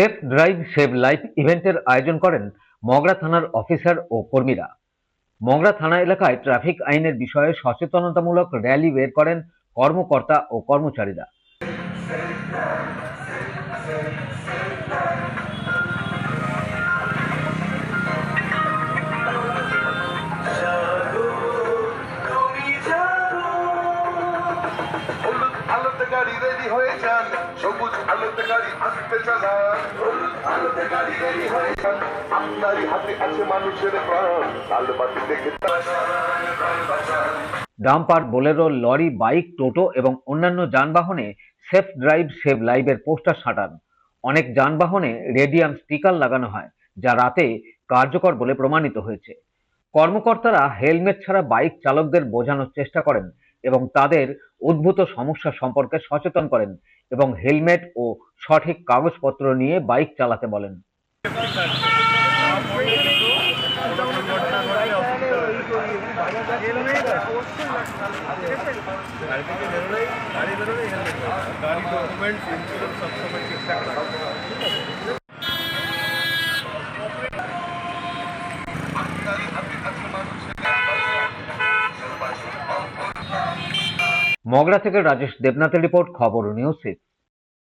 Safe drive, save life ইভেন্টের আয়োজন করেন মগরা থানার অফিসার ও কর্মীরা। মগরা থানা এলাকায় ট্রাফিক আইনের বিষয়ে সচেতনতামূলক র্যালি বের করেন কর্মকর্তা ও কর্মচারীরা। রেডি হয়ে যান সবুজ আসতে রেডি হয়ে যান আপনারই হাতে আছে মানুষের প্রাণ। বাতি দেখে dumper Bolero, lorry, bike, toto এবং অন্যান্য যানবাহনে সেফ ড্রাইভ, সেভ লাইভের পোস্টার সাঁটান। অনেক যানবাহনে রেডিয়াম স্টিকার লাগানো হয়, যা রাতে কার্যকর বলে প্রমাণিত হয়েছে। কর্মকর্তারা হেলমেট ছাড়া বাইক চালকদের বোঝানোর চেষ্টা করেন। এবং তাদের উদ্ভূত সমস্যা সম্পর্কে সচেতন করেন এবং হেলমেট ও সঠিক কাগজপত্র নিয়ে বাইক চালাতে বলেন গাড়ি ইন্স্যুরেন্স ঠিকঠাক মগরা থেকে রাজেশ দেবনাথের রিপোর্ট খবর নিউজ সিক্স